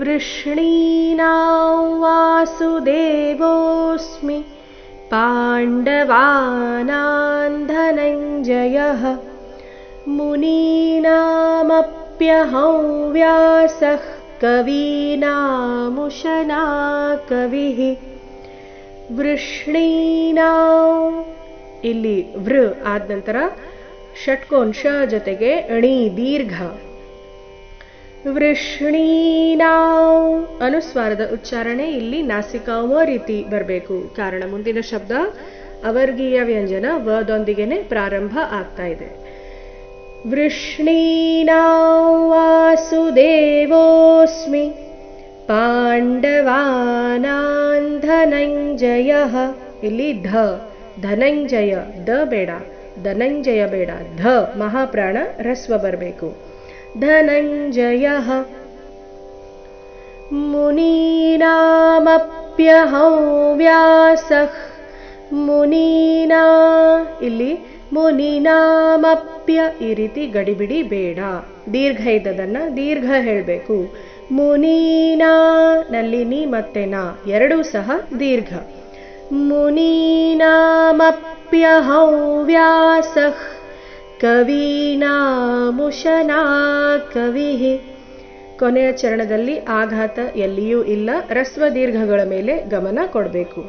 वृष्णीनां वासुदेवोऽस्मि पाण्डवानां धनञ्जयः मुनीनामप्यहं व्यासः कवीनामुशना कविः ವೃಷ್ಣೀನಾಂ ಇಲ್ಲಿ ವೃ ಆದ ನಂತರ ಷಟ್ಕೋಂಶ ಜೊತೆಗೆ ಅಣಿ ದೀರ್ಘ ವೃಷ್ಣೀನಾಂ. ಅನುಸ್ವಾರದ ಉಚ್ಚಾರಣೆ ಇಲ್ಲಿ ನಾಸಿಕಾವ ರೀತಿ ಬರಬೇಕು. ಕಾರಣ ಮುಂದಿನ ಶಬ್ದ, ಅವರ್ಗೀಯ ವ್ಯಂಜನ ವದೊಂದಿಗೆನೆ ಪ್ರಾರಂಭ ಆಗ್ತಾ ಇದೆ. ವೃಷ್ಣೀನಾ ವಾಸುದೇವೋಸ್ಮಿ ಪಾಂಡವಾನಾಂಧನಂಜಯ. ಇಲ್ಲಿ ಧ, ಧನಂಜಯ, ದ ಬೇಡ, ಧನಂಜಯ ಬೇಡ, ಧ ಮಹಾಪ್ರಾಣ ರಸ್ವ ಬರಬೇಕು. ಧನಂಜಯ मुनीनामप्यहं ವ್ಯಾಸಃ ಮುನೀನಾ ಇಲ್ಲಿ ಮುನಿನಾಮಪ್ಯ ಈ ರೀತಿ ಗಡಿಬಿಡಿ ಬೇಡ। ದೀರ್ಘ ಇದ್ದದನ್ನ ದೀರ್ಘ ಹೇಳಬೇಕು। ಮುನೀನಾ ನಲ್ಲಿ ನೀ ಮತ್ತೆ ನಾ, ಎರಡೂ ಸಹ ದೀರ್ಘ। ಮುನೀನಾಮಪ್ಯಹಂ ವ್ಯಾಸಃ। ಕವೀನಾಮುಶನಾ ಕವಿಹಿ. ಕೊನೆಯ ಚರಣದಲ್ಲಿ ಆಘಾತ ಎಲ್ಲಿಯೂ ಇಲ್ಲ, ರಸ್ವ ದೀರ್ಘಗಳ ಮೇಲೆ ಗಮನ ಕೊಡಬೇಕು.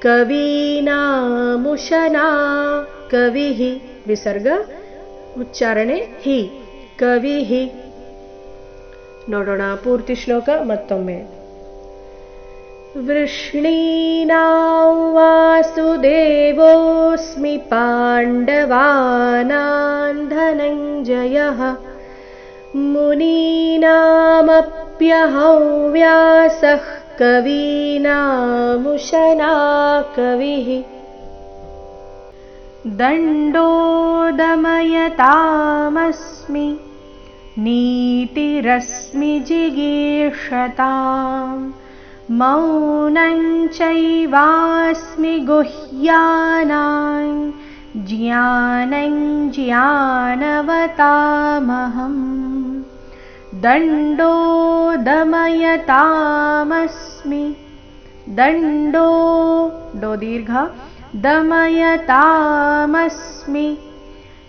ಕವೀನಾಮುಷನಾ ಕವಿಃ ವಿಸರ್ಗ, ಉಚ್ಚಾರಣೆ ಹಿ. ಕವಿಹಿ. ನೋಡೋಣ ಪೂರ್ತಿ ಶ್ಲೋಕ ಮತ್ತೊಮ್ಮೆ. वृष्णीनां वासुदेवोऽस्मि पाण्डवानां धनञ्जयः मुनीनामप्यहं व्यासः कवीना मुशना कविः दण्डोदमयतामस्मि नीतिरस्मि जिगीर्षताम्। मौनं चैवास्मि गुह्यानां ज्ञानं ज्ञानवतामहम्। दण्डो दमयतामस्मि दण्डो डो दीर्घ दमयतामस्मि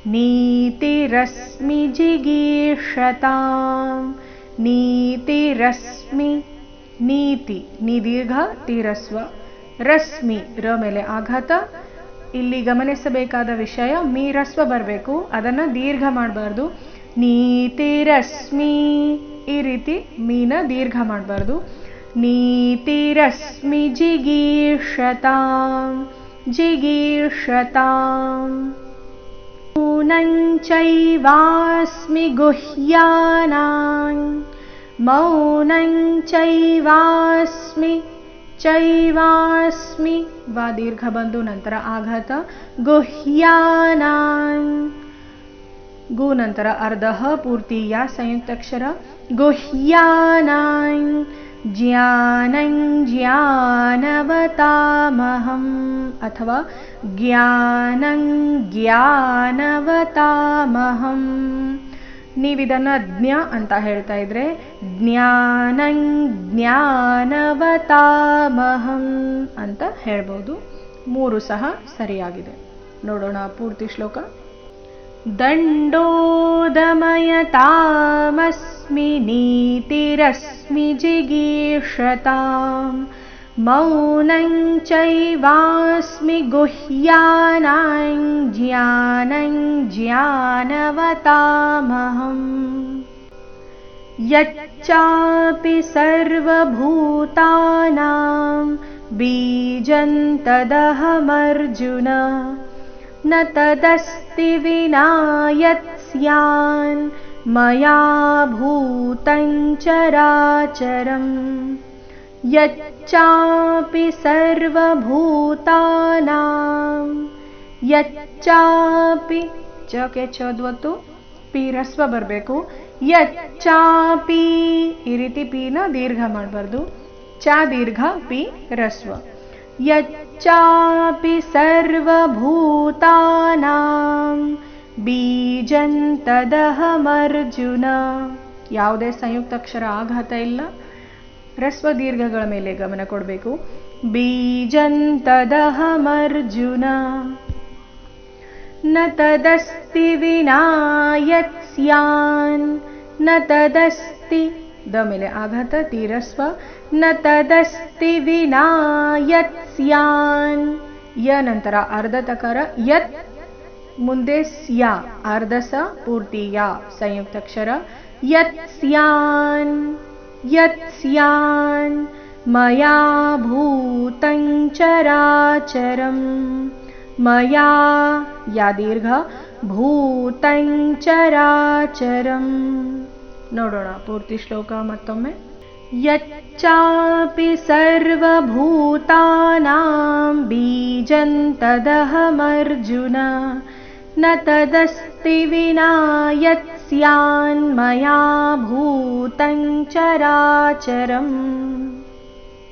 नीतिरस्मि जिगीर्षतां नीतिरस्मि ನೀತಿ, ನೀ ದೀರ್ಘ, ತೀರಸ್ವ ರಸ್ಮಿ ರ ಮೇಲೆ ಆಘಾತ. ಇಲ್ಲಿ ಗಮನಿಸಬೇಕಾದ ವಿಷಯ, ಮೀ ರಸ್ವ ಬರಬೇಕು, ಅದನ್ನು ದೀರ್ಘ ಮಾಡಬಾರ್ದು. ನೀತಿ ರಸ್ಮಿ ಈ ರೀತಿ ಮೀನ ದೀರ್ಘ ಮಾಡಬಾರ್ದು. ನೀತಿ ರಸ್ಮಿ ಜಿಗೀರ್ಷತಾಂ ಜಿಗೀರ್ಷತಾಂ. ಪೂನಂಚೈವಾಸ್ಮಿ ಗುಹ್ಯಾನಾಂ. मौनं चैवास्मि चैवास्मि। वा दीर्घबन्धुनन्तर आगत गुह्यानां गोनन्तर अर्धः पूर्ति या संयुक्तक्षर गुह्यानां ज्ञानं ज्ञानवतामहम् अथवा ज्ञानं ज्ञानवतामहम्। ನೀವಿದನ್ನು ಜ್ಞ ಅಂತ ಹೇಳ್ತಾ ಇದ್ರೆ, ಜ್ಞಾನಂ ಜ್ಞಾನವತಾಮಹಂ ಅಂತ ಹೇಳ್ಬೋದು. ಮೂರು ಸಹ ಸರಿಯಾಗಿದೆ. ನೋಡೋಣ ಪೂರ್ತಿ ಶ್ಲೋಕ. ದಂಡೋದಮಯ ತಾಮಸ್ಮಿ ನೀತಿರಸ್ಮಿ ಜಿಗೀರ್ಷತಾಂ. मौनं चैवास्मि गुह्यानां ज्ञानं ज्ञानवतामहम् यच्चापि सर्वभूतानां बीजं तदहमर्जुन न तदस्ति विना यत् स्यान् मया भूतं चराचरम् यच्चापि ಸರ್ವಭೂತಾನಾಂ ಯಚ್ಚಾಪಿ ಚಕ್ಕೆ ಹೆಚ್ಚೋದ್ವತ್ತು ಪಿ ರಸ್ವ ಬರಬೇಕು. ಯಚ್ಚಾಪಿ, ಈ ರೀತಿ ಪಿನ ದೀರ್ಘ ಮಾಡಬಾರ್ದು. ಚ ದೀರ್ಘ, ಪಿ ರಸ್ವ. ಯಚ್ಚಾಪಿ ಸರ್ವಭೂತಾನಾಂ, ಬೀಜಂತದಹಮರ್ಜುನ. ಯಾವುದೇ ಸಂಯುಕ್ತಾಕ್ಷರ ಆಘಾತ ಇಲ್ಲ. ರಸ್ವ ದೀರ್ಘಗಳ ಮೇಲೆ ಗಮನ ಕೊಡಬೇಕು. ಬೀಜಂತದಹಮರ್ಜುನ ನ ತದಸ್ತಿ ಯತ್ ಸ್ಯಾನ್ನ ದ ಮೇಲೆ ಆಘಾತ, ತೀರಸ್ವ ನ ತದಸ್ತಿ ಯತ್ ಸ್ಯಾನ್ ಯ ನಂತರ ಅರ್ಧ ತಕಾರ ಯತ್ ಮುಂದೆ ಸ್ಯಾ, ಅರ್ಧ ಸ ಪೂರ್ತಿ ಯಾ ಸಂಯುಕ್ತಾಕ್ಷರ ಯತ್ ಸ್ಯಾನ್ ಯತ್ ಸ್ಯಾನ್ ಮಯಾ ಭೂತಂ ಚರಾಚರಂ ಮಯಾ ಯಾ ದೀರ್ಘ ಭೂತಂ ಚರಾಚರಂ ನೋಡೋಣ ಪೂರ್ತಿ ಶ್ಲೋಕ ಮತ್ತೊಮ್ಮೆ ಯಚ್ಚಾಪಿ ಸರ್ವಭೂತಾನಾಂ ಬೀಜಂ ತದಹಮರ್ಜುನ ನ ತದಸ್ತಿ ವಿನಾ ಯತ್ स्यान्मया भूतं चराचरम्